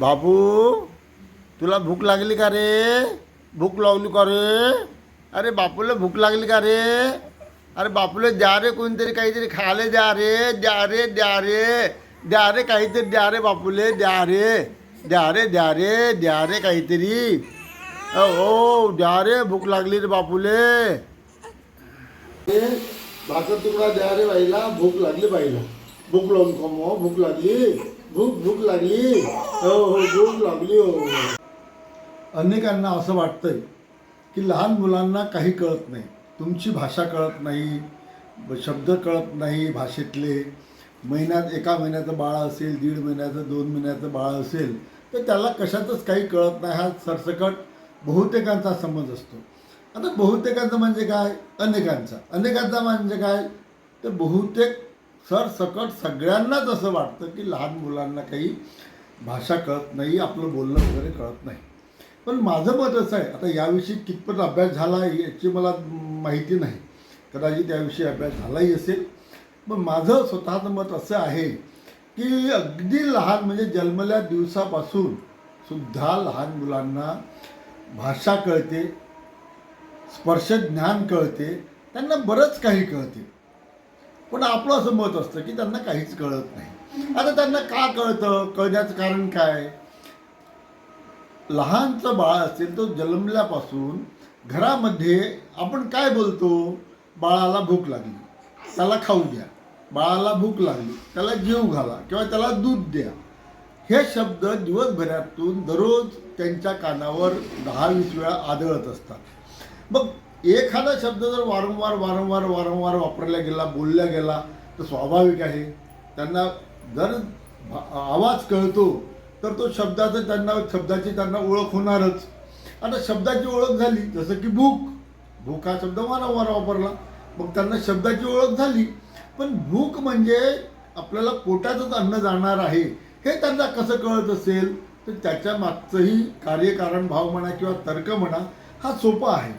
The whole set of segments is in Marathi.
बाबू तुला भूक लागली का रे? भूक लावली का रे? अरे बापूला भूक लागली का रे? अरे बापूला द्या रे कोणतरी काहीतरी खाले द्या रे द्या रे द्या रे. द्या रे काहीतरी द्या रे बापूले द्या रे. द्या रे द्या रे द्या रे काहीतरी. ओ हो द्या रे भूक लागली रे बापूले. भाकर तुकडा द्या रे बाईला भूक लागली बाईला. भूक लावून हो भूक लागली. भूक भूक लागली. हो हो भूक लागली हो. अनेकांना असं वाटतंय की लहान मुलांना काही कळत नाही. तुमची भाषा कळत नाही शब्द कळत नाही भाषेतले. महिन्यात एका महिन्याचं बाळ असेल दीड महिन्याचं दोन महिन्याचं बाळ असेल तर त्याला कशातच काही कळत नाही. हा सरसकट बहुतेकांचा समज असतो. आता बहुतेकांचा म्हणजे काय? अनेकांचा. अनेकांचा म्हणजे काय? तर बहुतेक सरसकट सगळ्यांनाच असं वाटतं की लहान मुलांना काही भाषा कळत नाही आपलं बोलणं वगैरे कळत नाही. पण माझं मत असं आहे आता याविषयी कितपत अभ्यास झाला आहे याची मला माहिती नाही. कदाचित याविषयी अभ्यास झालाही असेल. पण माझं स्वतःचं मत असं आहे की अगदी लहान म्हणजे जन्मल्या दिवसापासून सुद्धा लहान मुलांना भाषा कळते स्पर्श ज्ञान कळते त्यांना बरंच काही कळते. पण आपलं असं मत असतं की त्यांना काहीच कळत नाही. आता त्यांना का कळतं? कळण्याचं कारण काय? लहानचं बाळ असेल तो जन्मल्यापासून घरामध्ये आपण काय बोलतो? बाळाला भूक लागली. त्याला खाऊ द्या. बाळाला भूक लागली. त्याला जीव घाला किंवा त्याला दूध द्या. हे शब्द दिवसभरातून दररोज त्यांच्या कानावर दहा वीस वेळा आदळत असतात. मग एखादा शब्द जर वारंवार वारंवार वारंवार वापरला गेला बोलला गेला तर स्वाभाविक आहे. त्यांना जर आवाज कळतो तर तो शब्दाचं त्यांना शब्दाची त्यांना ओळख होणारच. आता शब्दाची ओळख झाली जसं की भूक. भूक हा शब्द वारंवार वापरला. मग त्यांना शब्दाची ओळख झाली. पण भूक म्हणजे आपल्याला पोटातच अन्न जाणार आहे हे त्यांना कसं कळत असेल? तर त्याच्या मागचंही कार्यकारण भाव म्हणा किंवा तर्क म्हणा हा सोपा आहे.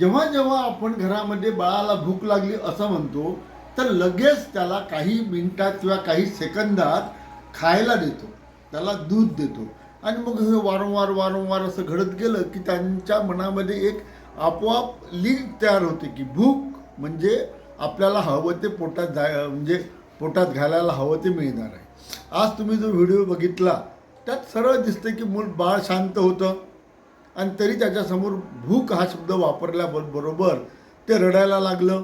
जेव्हा जेव्हा आपण घरामध्ये बाळाला भूक लागली असं म्हणतो तर लगेच त्याला काही मिनिटात किंवा काही सेकंदात खायला देतो. त्याला दूध देतो. आणि मग हे वारंवार वारंवार असं घडत गेलं की त्यांच्या मनामध्ये एक आपोआप लिंक तयार होते की भूक म्हणजे आपल्याला हवं ते पोटात जाय म्हणजे पोटात घालायला हवं ते मिळणार आहे. आज तुम्ही जो व्हिडिओ बघितला त्यात सरळ दिसतं की मूल बाळ शांत होतं. आणि तरी त्याच्यासमोर भूक हा शब्द वापरल्याबरोबर ते रडायला लागलं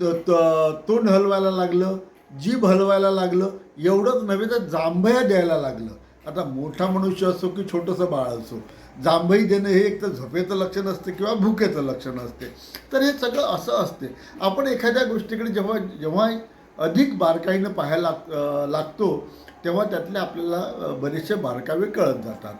त- त- तोंड हलवायला लागलं जीभ हलवायला लागलं एवढंच नव्हे तर जांभया द्यायला लागलं. आता मोठा मनुष्य असो की छोटंसं बाळ असो जांभई देणं हे एक तर झोपेचं लक्षण असते किंवा भुकेचं लक्षण असते. तर हे सगळं असं असते. आपण एखाद्या गोष्टीकडे जेव्हा जेव्हा अधिक बारकाईनं पाहायला लाग- लागतो तेव्हा त्यातले आपल्याला बरेचसे बारकावे कळत जातात.